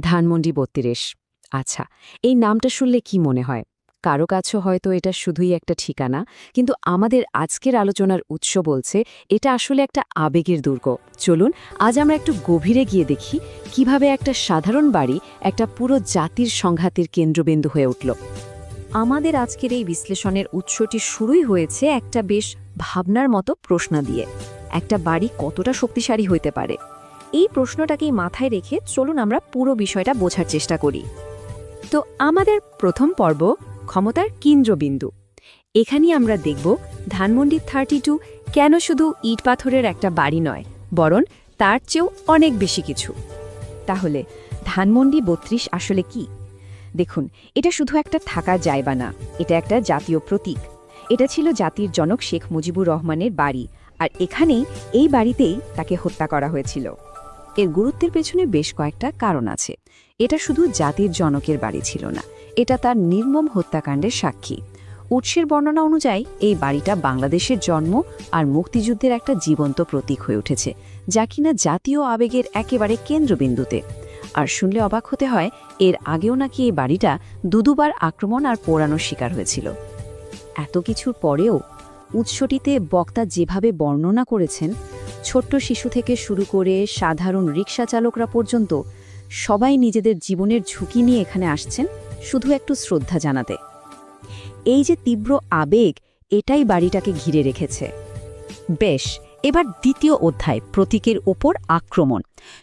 ধানমন্ডি বত্রিশ। আচ্ছা এই নামটা শুনলে কি মনে হয়? কারও কাছে হয়তো এটা শুধুই একটা ঠিকানা, কিন্তু আমাদের আজকের আলোচনার উৎস বলছে, এটা আসলে একটা আবেগের দুর্গ। চলুন, আজ আমরা একটু গভীরে গিয়ে দেখি কীভাবে একটা সাধারণ বাড়ি একটা পুরো জাতির সংঘাতের কেন্দ্রবিন্দু হয়ে উঠল। আমাদের আজকের এই বিশ্লেষণের উৎসটি শুরুই হয়েছে একটা বেশ ভাবনার মতো প্রশ্ন দিয়ে। একটা বাড়ি কতটা শক্তিশালী হইতে পারে? এই প্রশ্নটাকেই মাথায় রেখে চলুন আমরা পুরো বিষয়টা বোঝার চেষ্টা করি। তো আমাদের প্রথম পর্ব ক্ষমতার কেন্দ্রবিন্দু। এখানেই আমরা দেখব ধানমন্ডি থার্টি টু কেন শুধু ইট পাথরের একটা বাড়ি নয়, বরং তার চেয়েও অনেক বেশি কিছু। তাহলে ধানমন্ডি বত্রিশ আসলে কি? দেখুন, এটা শুধু একটা থাকার জায়গা না, এটা একটা জাতীয় প্রতীক। এটা ছিল জাতির জনক শেখ মুজিবুর রহমানের বাড়ি, আর এখানেই এই বাড়িতেই তাকে হত্যা করা হয়েছিল। এর গুরুত্বের পেছনে বেশ কয়েকটা কারণ আছে। এটা শুধু জাতির জনকের বাড়ি ছিল না, এটা তার নির্মম হত্যাকাণ্ডের সাক্ষী। উৎসের বর্ণনা অনুযায়ী, এই বাড়িটা বাংলাদেশের জন্ম আর মুক্তিযুদ্ধের একটা জীবন্ত প্রতীক হয়ে উঠেছে, যা কিনা জাতীয় আবেগের একেবারে কেন্দ্রবিন্দুতে। আর শুনলে অবাক হতে হয়, এর আগেও নাকি এই বাড়িটা দুদুবার আক্রমণ আর পোড়ানোর শিকার হয়েছিল। এত কিছুর পরেও উৎসটিতে বক্তা যেভাবে বর্ণনা করেছেন ছোট্ট শিশু থেকে শুরু করে সাধারণ রিক্সা চালকরা পর্যন্ত সবাই নিজেদের জীবনের ঝুঁকি নিয়ে এখানে আসছেন, শুধু একটু শ্রদ্ধা জানাতে। এই যে তীব্র আবেগ, এটাই বাড়িটাকে ঘিরে রেখেছে। বেশ, এবার দ্বিতীয় অধ্যায়, প্রতীকের ওপর আক্রমণ।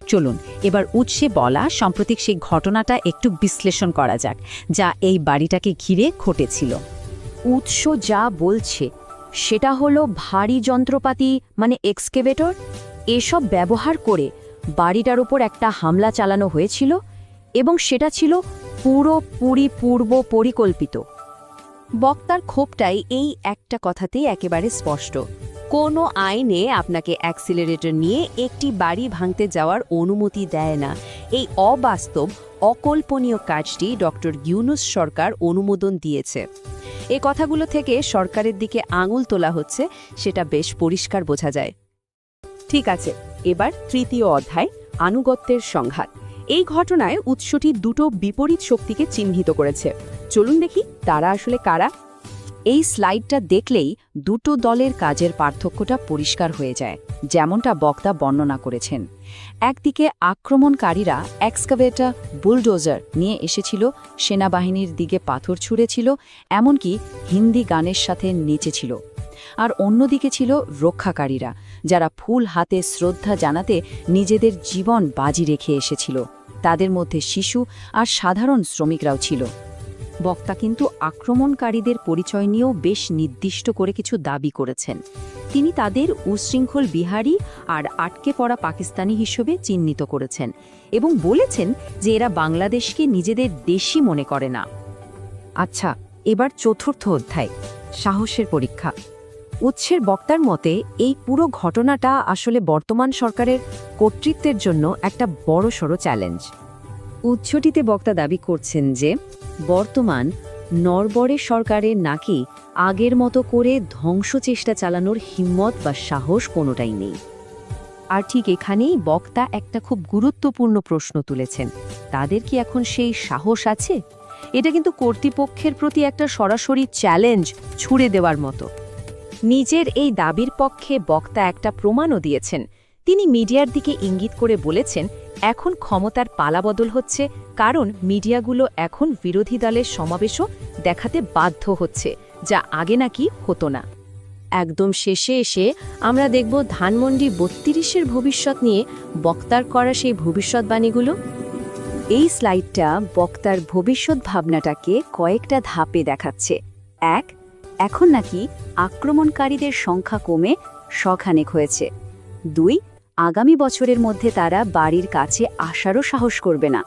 চলুন, এবার উৎসে বলা, সাম্প্রতিক সেই ঘটনাটা একটু বিশ্লেষণ করা যাক, যা এই বাড়িটাকে ঘিরে ঘটেছিল। উৎস যা বলছে সেটা হলো ভারী যন্ত্রপাতি মানে এক্সকেভেটর এসব ব্যবহার করে বাড়িটার ওপর একটা হামলা চালানো হয়েছিল এবং সেটা ছিল পুরোপুরি পূর্ব পরিকল্পিত। বক্তার ক্ষোভটাই এই একটা কথাতেই একেবারে স্পষ্ট। কোনো আইনে আপনাকে অ্যাক্সিলারেটর নিয়ে একটি বাড়ি ভাঙতে যাওয়ার অনুমতি দেয় না। এই অবাস্তব, অকল্পনীয় কাজটি ডক্টর ইউনুস সরকার অনুমোদন দিয়েছে। এ কথাগুলো থেকে সরকারের দিকে আঙুল তোলা হচ্ছে, সেটা বেশ পরিষ্কার বোঝা যায়। ঠিক আছে, এবার তৃতীয় অধ্যায়, আনুগত্যের সংঘাত। এই ঘটনায় উৎসটি দুটো বিপরীত শক্তিকে চিহ্নিত করেছে। চলুন দেখি তারা আসলে কারা। এই স্লাইডটা দেখলেই দুটো দলের কাজের পার্থক্যটা পরিষ্কার হয়ে যায়, যেমনটা বক্তা বর্ণনা করেছেন। একদিকে আক্রমণকারীরা এক্সকাভেটার, বুলডোজার নিয়ে এসেছিল, সেনাবাহিনীর দিকে পাথর ছুঁড়েছিল, এমনকি হিন্দি গানের সাথে নেচেছিল আর অন্যদিকে ছিল রক্ষাকারীরা, যারা ফুল হাতে শ্রদ্ধা জানাতে নিজেদের জীবন বাজি রেখে এসেছিল। তাদের মধ্যে শিশু আর সাধারণ শ্রমিকরাও ছিল। বক্তা কিন্তু আক্রমণকারীদের পরিচয় নিয়েও বেশ নির্দিষ্ট করে কিছু দাবি করেছেন। তিনি তাদের উশৃঙ্খল বিহারি আর আটকে পড়া পাকিস্তানি হিসেবে চিহ্নিত করেছেন এবং বলেছেন যে এরা বাংলাদেশকে নিজেদের দেশই মনে করে না। আচ্ছা এবার চতুর্থ অধ্যায়, সাহসের পরীক্ষা। উৎসের বক্তার মতে, এই পুরো ঘটনাটা আসলে বর্তমান সরকারের কর্তৃত্বের জন্য একটা বড়সড় চ্যালেঞ্জ। উৎসটিতে বক্তা দাবি করছেন যে, বর্তমান নরবরে সরকারের নাকি আগের মতো করে ধ্বংস চেষ্টা চালানোর হিম্মত বা সাহস কোনোটাই নেই। আর ঠিক এখানেই বক্তা একটা খুব গুরুত্বপূর্ণ প্রশ্ন তুলেছেন, তাদের কি এখন সেই সাহস আছে? এটা কিন্তু কর্তৃপক্ষের প্রতি একটা সরাসরি চ্যালেঞ্জ ছুড়ে দেওয়ার মতো। নিজের এই দাবির পক্ষে বক্তা একটা প্রমাণও দিয়েছেন তিনি মিডিয়ার দিকে ইঙ্গিত করে বলেছেন, এখন ক্ষমতার পালাবদল হচ্ছে, কারণ মিডিয়াগুলো এখন বিরোধী দলের সমাবেশও দেখাতে বাধ্য হচ্ছে, যা আগে নাকি হতো না। একদম শেষে এসে আমরা দেখব ধানমন্ডি বত্রিশের ভবিষ্যৎ নিয়ে বক্তার করা সেই ভবিষ্যৎবাণীগুলো। এই স্লাইডটা বক্তার ভবিষ্যৎ ভাবনাটাকে কয়েকটা ধাপে দেখাচ্ছে। এক, এখন নাকি আক্রমণকারীদের সংখ্যা কমে শখানেক হয়েছে। দুই আগামী বছরের মধ্যে তারা বাড়ির কাছে আসারও সাহস করবে না।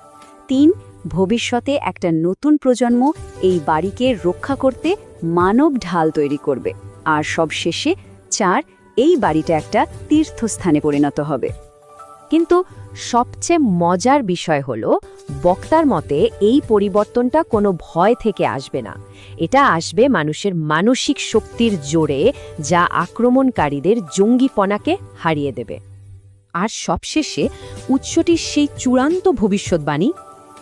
তিন, ভবিষ্যতে একটা নতুন প্রজন্ম এই বাড়িকে রক্ষা করতে মানব ঢাল তৈরি করবে। আর সব শেষে চার, এই বাড়িটা একটা তীর্থস্থানে পরিণত হবে। কিন্তু সবচেয়ে মজার বিষয় হল, বক্তার মতে এই পরিবর্তনটা কোনো ভয় থেকে আসবে না। এটা আসবে মানুষের মানসিক শক্তির জোরে যা আক্রমণকারীদের জঙ্গিপনাকে হারিয়ে দেবে। আর সবশেষে উৎসটির সেই চূড়ান্ত ভবিষ্যৎবাণী,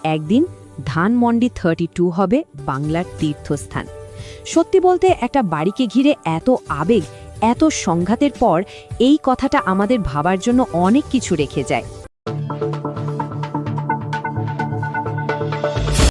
একদিন ধানমন্ডি থার্টি টু হবে বাংলার তীর্থস্থান। সত্যি বলতে একটা বাড়িকে ঘিরে এত আবেগ, এত সংঘাতের পর এই কথাটা আমাদের ভাবার জন্য অনেক কিছু রেখে যায়।